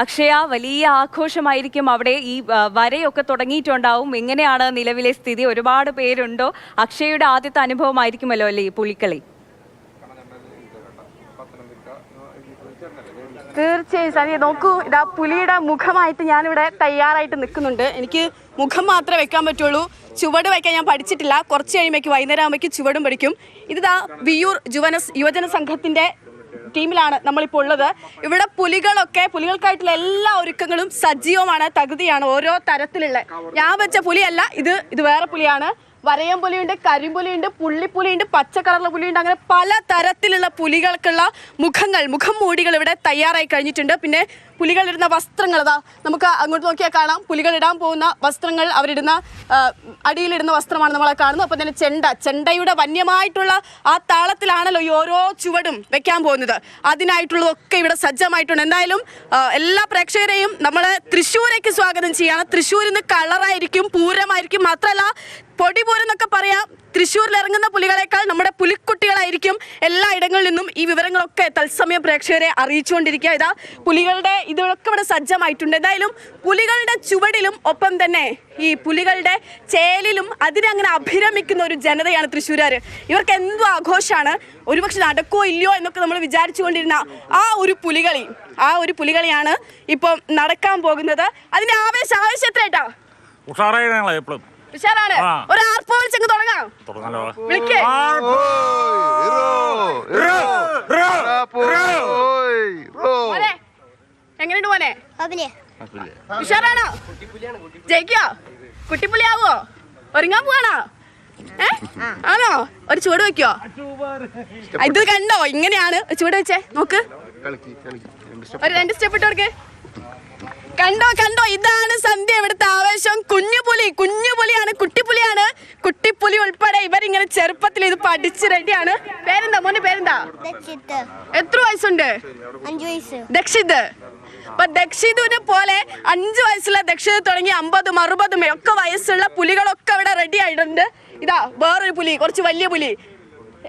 അക്ഷയ വലിയ ആഘോഷമായിരിക്കും അവിടെ. ഈ വരയൊക്കെ തുടങ്ങിയിട്ടുണ്ടാവും. എങ്ങനെയാണ് നിലവിലെ സ്ഥിതി? ഒരുപാട് പേരുണ്ടോ? അക്ഷയയുടെ ആദ്യത്തെ അനുഭവമായിരിക്കുമല്ലോ അല്ലേ ഈ പുലിക്കളി? തീർച്ചയായും സനി നോക്കൂ ഇതാ പുലിയുടെ മുഖമായിട്ട് ഞാനിവിടെ തയ്യാറായിട്ട് നിൽക്കുന്നുണ്ട്. എനിക്ക് മുഖം മാത്രമേ വെക്കാൻ പറ്റുള്ളൂ. ചുവട് വയ്ക്കാൻ ഞാൻ പഠിച്ചിട്ടില്ല. കുറച്ച് കഴിയുമ്പോഴേക്ക് വൈകുന്നേരം ആകുമ്പോഴേക്ക് ചുവടും പഠിക്കും. ഇതിതാ വിയൂർ യുവന യുവജന സംഘത്തിന്റെ ടീമിലാണ് നമ്മളിപ്പോൾ ഉള്ളത്. ഇവിടെ പുലികളൊക്കെ പുലികൾക്കായിട്ടുള്ള എല്ലാ ഒരുക്കങ്ങളും സജീവമാണ് തകൃതിയാണ് ഓരോ തരത്തിലുള്ള. ഞാൻ വെച്ച പുലിയല്ല ഇത് ഇത് വേറെ പുലിയാണ്. വരയം പുലിയുണ്ട് കരിമ്പുലിയുണ്ട് പുള്ളിപ്പുലിയുണ്ട് പച്ചക്കളറുള്ള പുലിയുണ്ട്. അങ്ങനെ പല തരത്തിലുള്ള പുലികൾക്കുള്ള മുഖങ്ങൾ മുഖം മൂടികൾ ഇവിടെ തയ്യാറായി കഴിഞ്ഞിട്ടുണ്ട്. പിന്നെ പുലികളിടുന്ന വസ്ത്രങ്ങൾ അതാ നമുക്ക് അങ്ങോട്ട് നോക്കിയാൽ കാണാം. പുലികളിടാൻ പോകുന്ന വസ്ത്രങ്ങൾ അവരിടുന്ന അടിയിലിടുന്ന വസ്ത്രമാണ് നമ്മളെ കാണുന്നത്. അപ്പം തന്നെ ചെണ്ട ചെണ്ടയുടെ വന്യമായിട്ടുള്ള ആ താളത്തിലാണല്ലോ ഈ ഓരോ ചുവടും വെക്കാൻ പോകുന്നത്. അതിനായിട്ടുള്ളതൊക്കെ ഇവിടെ സജ്ജമായിട്ടുണ്ട്. എന്തായാലും എല്ലാ പ്രേക്ഷകരെയും നമ്മൾ തൃശ്ശൂരേക്ക് സ്വാഗതം ചെയ്യാണ്. തൃശ്ശൂരിൽ നിന്ന് കളറായിരിക്കും പൂരമായിരിക്കും. മാത്രമല്ല പൊടിപൂരം എന്നൊക്കെ പറയാം തൃശ്ശൂരിൽ ഇറങ്ങുന്ന പുലികളെക്കാൾ നമ്മുടെ പുലിക്കുട്ടികളായിരിക്കും എല്ലാ ഇടങ്ങളിൽ നിന്നും ഈ വിവരങ്ങളൊക്കെ തത്സമയം പ്രേക്ഷകരെ അറിയിച്ചുകൊണ്ടിരിക്കുക. ഇതാ പുലികളുടെ ഇതൊക്കെ ഇവിടെ സജ്ജമായിട്ടുണ്ട്. എന്തായാലും പുലികളുടെ ചുവടിലും ഒപ്പം തന്നെ ഈ പുലികളുടെ ചേലിലും അതിനങ്ങനെ അഭിരമിക്കുന്ന ഒരു ജനതയാണ് തൃശ്ശൂരുകാർ ഇവർക്ക് എന്തോ ആഘോഷമാണ്? ഒരുപക്ഷെ നടക്കോ ഇല്ലയോ എന്നൊക്കെ നമ്മൾ വിചാരിച്ചുകൊണ്ടിരുന്ന ആ ഒരു പുലികളി ആ ഒരു പുലികളിയാണ് ഇപ്പം നടക്കാൻ പോകുന്നത്. അതിന്റെ ആവേശം ആവേശം എത്രയായിട്ടാ? ഉഷാറായി ഉഷാറാണ്? ഒരു ആർപ്പോ വിളിച്ചങ്ങ് തുടങ്ങാം. വിളിക്കേ മോനെ എങ്ങനെയുണ്ട് മോനെ ഉഷാറാണോ? ജയിക്കോ? കുട്ടിപ്പുലിയാവോ? ഒരുങ്ങാൻ പോവാണോ? ഏ? ആണോ? ഒരു ചൂട് വെക്കോ? ഇത് കണ്ടോ? ഇങ്ങനെയാണ്. ചൂട് വെച്ചേ. നോക്ക്. ഒരു രണ്ട് സ്റ്റെപ്പ് ഇട്ടവർക്ക് കണ്ടോ കണ്ടോ? ഇതാണ് സന്ധ്യ. ഇവിടുത്തെ ആവേശം. കുഞ്ഞുപുലി കുഞ്ഞുപുലിയാണ് കുഞ്ഞു പുലിയാണ് കുട്ടിപ്പുലിയാണ്. കുട്ടിപ്പുലി ഉൾപ്പെടെ ഇവരിങ്ങനെ ചെറുപ്പത്തിൽ ഇത് പഠിച്ച് റെഡിയാണ്. പേരെന്താ? മോന് പേരെന്താ? എത്ര വയസ്സുണ്ട്? അഞ്ചു വയസ്സ്. ദക്ഷിത്. അപ്പൊ ദക്ഷിതുവിനെ പോലെ അഞ്ചു വയസ്സുള്ള ദക്ഷിത് തുടങ്ങി അമ്പതും അറുപതും ഒക്കെ വയസ്സുള്ള പുലികളൊക്കെ ഇവിടെ റെഡി ആയിട്ടുണ്ട്. ഇതാ വേറൊരു പുലി കുറച്ച് വലിയ പുലി.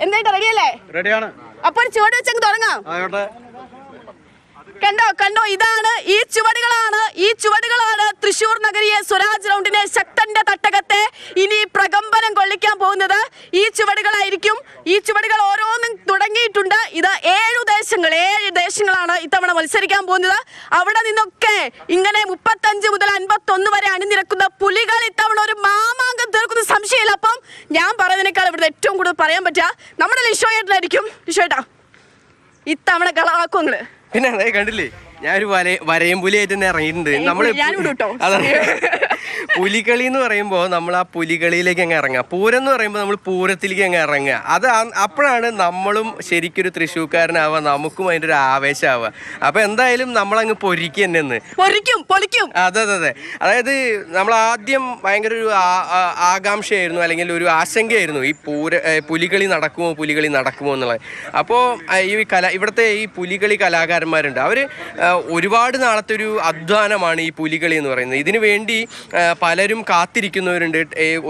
എന്തായിട്ട് റെഡിയല്ലേ റെഡിയാണ് അപ്പൊ ഒരു ചുവട് വെച്ചങ്ങ് തുടങ്ങാം. കണ്ടോ കണ്ടോ ഇതാണ് ഈ ചുവടുകളാണ് തൃശൂർ നഗരിയെ സ്വരാജ് റൗണ്ടിനെ ശക്തന്റെ തട്ടകത്തെ ഇനി പ്രകമ്പനം കൊള്ളിക്കാൻ പോകുന്നത് ഈ ചുവടുകളായിരിക്കും. ഈ ചുവടുകൾ ഓരോന്നും തുടങ്ങിയിട്ടുണ്ട്. ഇത് ഏഴു ദേശങ്ങൾ ഏഴ് ദേശങ്ങളാണ് ഇത്തവണ മത്സരിക്കാൻ പോകുന്നത്. അവിടെ നിന്നൊക്കെ ഇങ്ങനെ മുപ്പത്തഞ്ച് മുതൽ അൻപത്തൊന്ന് വരെ അണിനിരക്കുന്ന പുലികൾ ഇത്തവണ ഒരു മാമാങ്കം തീർക്കുന്ന. സംശയമില്ല. അപ്പം ഞാൻ പറയുന്നതിനേക്കാൾ ഇവിടെ ഏറ്റവും കൂടുതൽ പറയാൻ പറ്റുക നമ്മുടെ ലിഷോയേട്ടനായിരിക്കും ലിഷോയേട്ടാ ഇത്തവണ കളറാക്കും നിങ്ങൾ പിന്നെ അതെ കണ്ടില്ലേ ഒരു വര വരയും പുലിയായിട്ട് തന്നെ ഇറങ്ങിയിട്ടുണ്ട് നമ്മൾ ഉണ്ട് പുലികളി എന്ന് പറയുമ്പോൾ നമ്മൾ ആ പുലികളിയിലേക്ക് അങ്ങ് ഇറങ്ങുക. പൂരം എന്ന് പറയുമ്പോൾ നമ്മൾ പൂരത്തിലേക്ക് അങ്ങ് ഇറങ്ങുക. അത് അപ്പോഴാണ് നമ്മളും ശരിക്കും ശരിക്കൊരു തൃശ്ശൂക്കാരനാവുക നമുക്കും അതിന്റെ ഒരു ആവേശമാവുക അപ്പോൾ എന്തായാലും നമ്മളങ്ങ് പൊരിക്കുക തന്നെ പൊരിക്കും പൊളിക്കും. അതെ അതെ അതെ. അതായത് നമ്മൾ ആദ്യം ഭയങ്കര ഒരു ആകാംക്ഷയായിരുന്നു അല്ലെങ്കിൽ ഒരു ആശങ്കയായിരുന്നു ഈ പൂര പുലികളി നടക്കുമോ പുലികളി നടക്കുമോ എന്നുള്ളത്. അപ്പോൾ ഈ കല ഇവിടുത്തെ ഈ പുലികളി കലാകാരന്മാരുണ്ട്. അവർ ഒരുപാട് നാളത്തെ ഒരു അധ്വാനമാണ് ഈ പുലികളി എന്ന് പറയുന്നത്. ഇതിനു വേണ്ടി പലരും കാത്തിരിക്കുന്നവരുണ്ട്.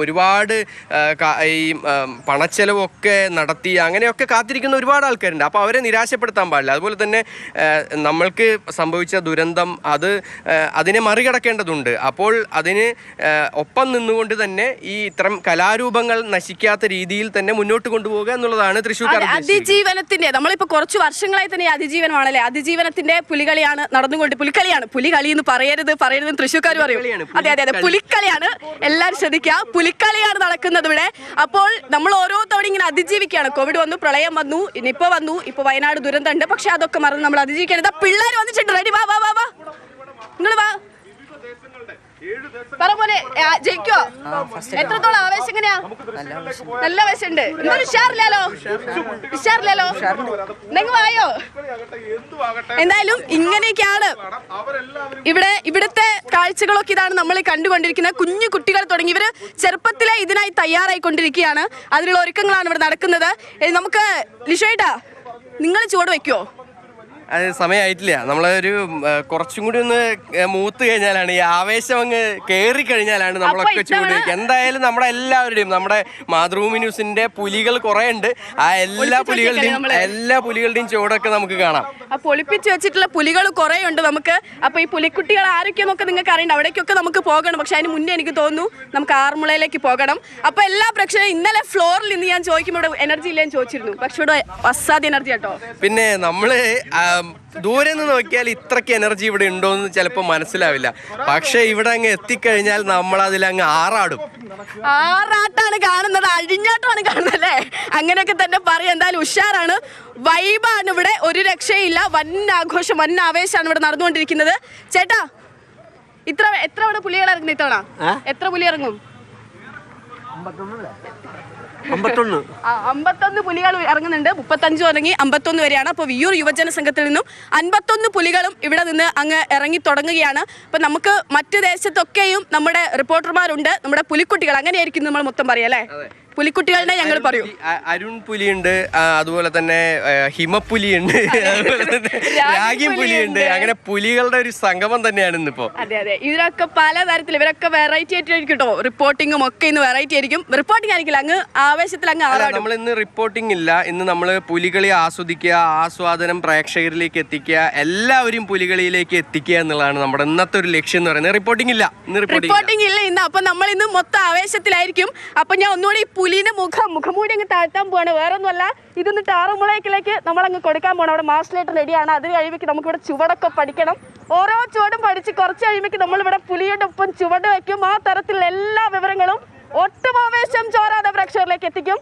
ഒരുപാട് ഈ പണച്ചെലവൊക്കെ നടത്തി അങ്ങനെയൊക്കെ കാത്തിരിക്കുന്ന ഒരുപാട് ആൾക്കാരുണ്ട്. അപ്പോൾ അവരെ നിരാശപ്പെടുത്താൻ പാടില്ല. അതുപോലെ തന്നെ നമ്മൾക്ക് സംഭവിച്ച ദുരന്തം അത് അതിനെ മറികടക്കേണ്ടതുണ്ട്. അപ്പോൾ അതിന് ഒപ്പം നിന്നുകൊണ്ട് തന്നെ ഈ ഇത്തരം കലാരൂപങ്ങൾ നശിക്കാത്ത രീതിയിൽ തന്നെ മുന്നോട്ട് കൊണ്ടുപോകുക എന്നുള്ളതാണ് തൃശ്ശൂർ. അതിജീവനത്തിന്റെ നമ്മളിപ്പോ കുറച്ച് വർഷങ്ങളായി തന്നെ അതിജീവനമാണല്ലേ? അതിജീവനത്തിന്റെ പുലികളിയാണ് നടന്നുകൊണ്ട് പുലിക്കളിയാണ്. പുലി കളി എന്ന് പറയരുത് പറയരുത് തൃശ്ശൂർക്കാർ പറയും. അതെ അതെ അതെ. പുലിക്കളിയാണ്. എല്ലാവരും ശ്രദ്ധിക്കുക. പുലിക്കളിയാണ് നടക്കുന്നത് ഇവിടെ. അപ്പോൾ നമ്മൾ ഓരോ തവണ ഇങ്ങനെ അതിജീവിക്കുകയാണ്. കോവിഡ് വന്നു പ്രളയം വന്നു നിപ്പ വന്നു ഇപ്പൊ വയനാട് ദുരന്തമുണ്ട്. പക്ഷെ അതൊക്കെ മറന്ന് നമ്മൾ അതിജീവിക്കാൻ പിള്ളേർ വന്നിട്ടുണ്ട്. റെഡി വാ വാ വാ വാ. നിങ്ങൾ വാ. പറ പോലെ ജയിക്കോ? എത്രത്തോളം? ആവേശം എങ്ങനെയാ? നല്ല ആവേശമുണ്ട്. ഇന്നൊരു ഉഷാറില്ലല്ലോ? ഉഷാറില്ലല്ലോ? നിങ്ങൾ വായോ എന്തായാലും ഇങ്ങനെയൊക്കെയാണ്. ഇവിടെ ഇവിടുത്തെ കാഴ്ചകളൊക്കെ ഇതാണ് നമ്മൾ കണ്ടുകൊണ്ടിരിക്കുന്നത് കുഞ്ഞു കുട്ടികൾ തുടങ്ങി. ഇവർ ചെറുപ്പത്തിലെ ഇതിനായി തയ്യാറായിക്കൊണ്ടിരിക്കുകയാണ്. അതിനുള്ള ഒരുക്കങ്ങളാണ് ഇവിടെ നടക്കുന്നത്. നമുക്ക് ലിഷോയിട്ടാ നിങ്ങൾ ചുവട് വെക്കുവോ? അത് സമയമായിട്ടില്ല നമ്മളൊരു കുറച്ചും കൂടി ഒന്ന് മൂത്ത് കഴിഞ്ഞാലാണ് ഈ ആവേശം അങ്ങ് കയറി കഴിഞ്ഞാലാണ് നമ്മളൊക്കെ ചൂട് എന്തായാലും നമ്മുടെ എല്ലാവരുടെയും നമ്മുടെ മാതൃഭൂമി ന്യൂസിന്റെ പുലികൾ കുറെ ഉണ്ട് ആ എല്ലാ പുലികളുടെയും എല്ലാ പുലികളുടെയും ചുവടൊക്കെ നമുക്ക് കാണാം. അപ്പൊ ഒളിപ്പിച്ച് വെച്ചിട്ടുള്ള പുലികൾ കുറെ ഉണ്ട് നമുക്ക്. അപ്പൊ ഈ പുലിക്കുട്ടികൾ ആരൊക്കെയെന്നൊക്കെ നിങ്ങൾക്ക് അറിയണ്ട. അവിടേക്കൊക്കെ നമുക്ക് പോകണം. പക്ഷെ അതിന് മുന്നേ എനിക്ക് തോന്നുന്നു നമുക്ക് ആറന്മുളയിലേക്ക് പോകണം. അപ്പൊ എല്ലാ പ്രേക്ഷകരും ഇന്നലെ ഫ്ലോറിൽ നിന്ന് ഞാൻ ചോദിക്കുമ്പോൾ എനർജി ഇല്ലെന്ന് ചോദിച്ചിരുന്നു. പക്ഷെ ഇവിടെ അസാധ്യ എനർജി കേട്ടോ പിന്നെ നമ്മൾ ദൂരെ നിന്ന് നോക്കിയാൽ ഇത്രയ്ക്ക് എനർജി ഇവിടെ ഉണ്ടോ എന്ന് ചിലപ്പോൾ മനസ്സിലാവില്ല. പക്ഷെ ഇവിടെ അങ്ങ് എത്തിക്കഴിഞ്ഞാൽ നമ്മൾ അതിൽ അങ്ങ് ആറാടും. ആറാട്ടാണ് കാണുന്നത് അഴിഞ്ഞാട്ടാണ് കാണുന്നത് അല്ലേ? അങ്ങനെയൊക്കെ തന്നെ പറയാം. എന്തായാലും ഉഷാറാണ്. വൈബാണ് ഇവിടെ ഒരു രക്ഷയില്ല വൻ ആഘോഷം വൻ ആവേശമാണ് ഇവിടെ നടന്നുകൊണ്ടിരിക്കുന്നത്. ചേട്ടാ ഇത്ര എത്ര ഇവിടെ പുലികൾ ഇറങ്ങുന്നു ഇത്തവണ? എത്ര പുലി ഇറങ്ങും? അമ്പത്തൊന്ന്. പുലികൾ ഇറങ്ങുന്നുണ്ട്. മുപ്പത്തഞ്ച് തുടങ്ങി അമ്പത്തൊന്ന് വരെയാണ്. അപ്പോൾ വിയൂർ യുവജന സംഘത്തിൽ നിന്നും അൻപത്തൊന്ന് പുലികളും ഇവിടെ നിന്ന് അങ്ങ് ഇറങ്ങി തുടങ്ങുകയാണ്. അപ്പോൾ നമുക്ക് മറ്റു ദേശത്തൊക്കെയും നമ്മുടെ റിപ്പോർട്ടർമാരുണ്ട് നമ്മുടെ പുലിക്കുട്ടികൾ. അങ്ങനെയായിരിക്കും നമ്മൾ മൊത്തം പറയാം അല്ലേ? പുലിക്കുട്ടികളുടെ ഞങ്ങൾ പറയൂ. അരുൺ പുലിയുണ്ട് അതുപോലെ തന്നെ ഹിമപ്പുലിയുണ്ട് രാഗി പുലിയുണ്ട്. അങ്ങനെ പുലികളുടെ ഒരു സംഗമം തന്നെയാണ് ഇന്നിപ്പോ. അതെ അതെ. ഇതിനൊക്കെ പലതരത്തിൽ ഇവരൊക്കെ വെറൈറ്റി ആയിട്ടായിരിക്കും കേട്ടോ റിപ്പോർട്ടിങ്ങും ഒക്കെ ഇന്ന് വെറൈറ്റി ആയിരിക്കും. റിപ്പോർട്ടിംഗ് ആയിരിക്കില്ല. അങ്ങ് ആവേശത്തിൽ അങ്ങ് നമ്മൾ ഇന്ന് റിപ്പോർട്ടിംഗ് ഇല്ല. ഇന്ന് നമ്മൾ പുലികളി ആസ്വദിക്കുക ആസ്വാദനം പ്രേക്ഷകരിലേക്ക് എത്തിക്കുക എല്ലാവരും പുലികളിയിലേക്ക് എത്തിക്കുക എന്നുള്ളതാണ് നമ്മുടെ ഇന്നത്തെ ഒരു ലക്ഷ്യം എന്ന് പറയുന്നത്. റിപ്പോർട്ടിംഗ് ഇല്ല. റിപ്പോർട്ടിംഗ് ഇല്ല. ഇന്ന്. അപ്പൊ നമ്മൾ ഇന്ന് മൊത്തം ആവേശത്തിലായിരിക്കും. അപ്പൊ ഞാൻ ഒന്നുകൂടി പുലിന്റെ മുഖം മുഖമൂടി അങ്ങ് താഴ്ത്താൻ പോവാണ്. വേറെ ഒന്നുമല്ല ഇതൊന്ന് ടാറുമുളയ്ക്കിലേക്ക് നമ്മൾ അങ്ങ് കൊടുക്കാൻ പോകണം അവിടെ മാസ്റ്റർ റെഡിയാണ് അത് കഴിയുമ്പോൾ നമുക്കിവിടെ ചുവടൊക്കെ പഠിക്കണം. ഓരോ ചുവടും പഠിച്ച് കുറച്ച് കഴിയുമ്പോൾ നമ്മൾ ഇവിടെ പുലിയുടെ ഒപ്പം ചുവട് വയ്ക്കും ആ തരത്തിലുള്ള എല്ലാ വിവരങ്ങളും ഒട്ടും ആവേശം ചോരാതെ പ്രേക്ഷകരിലേക്ക് എത്തിക്കും.